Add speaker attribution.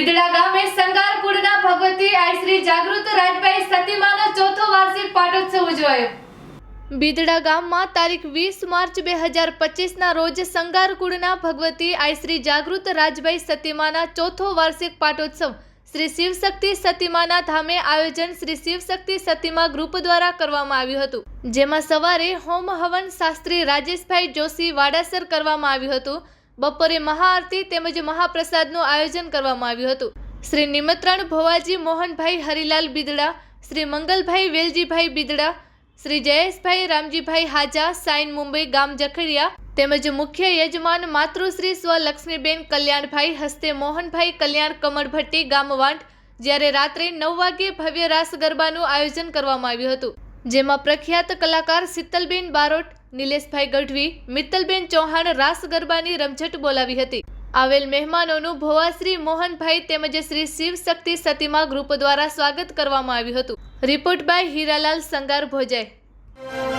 Speaker 1: બિદડા ગામે સંગારપુરના ભગવતી આઈશ્રી જાગૃત રાજભાઈ સતીમાનો ચોથો વાર્ષિક પાટોત્સવ ઉજવાયો. બિદડા ગામમાં તારીખ વીસ માર્ચ બે હજાર પચીસના રોજ સંગારકુળના ભગવતી આઈશ્રી જાગૃત રાજભાઈ સતીમાના ચોથો વાર્ષિક પાટોત્સવ શ્રી શિવશક્તિ સતીમાના ધામે આયોજન શ્રી શિવશક્તિ સતીમા ગ્રુપ દ્વારા કરવામાં આવ્યું હતું. જેમાં સવારે હોમ હવન શાસ્ત્રી રાજેશભાઈ જોશી વાડાસર કરવામાં આવ્યું હતું. બપોરે મહાઆરતી તેમજ મહાપ્રસાદનું આયોજન કરવામાં આવ્યું હતું. શ્રી નિમત્રણ ભોવાજી મોહનભાઈ હરિલાલ બિદડા, શ્રી મંગલભાઈ વેલજીભાઈ બિદડા, શ્રી જયેશભાઈ રામજીભાઈ હાજા, સાઈન મુંબઈ ગામ જખડિયા તેમજ મુખ્ય યજમાન માતૃશ્રી સ્વ લક્ષ્મીબેન કલ્યાણભાઈ હસ્તે મોહનભાઈ કલ્યાણ કમળભટ્ટી ગામ વાંટ જ્યારે રાત્રે નવ વાગે ભવ્ય રાસ ગરબાનું આયોજન કરવામાં આવ્યું હતું. જેમાં પ્રખ્યાત કલાકાર શીતલબેન બારોટ, નિલેશભાઈ ગઢવી, મિત્તલબેન ચૌહાણ, રાસ ગરબાની રમઝટ બોલાવી હતી. આવેલ મહેમાનોનું ભોવાશ્રી મોહનભાઈ તેમજ શ્રી શિવ શક્તિ સતીમા ગ્રુપ દ્વારા સ્વાગત કરવામાં આવ્યું હતું. Report by Hiralal Sangar Bhojai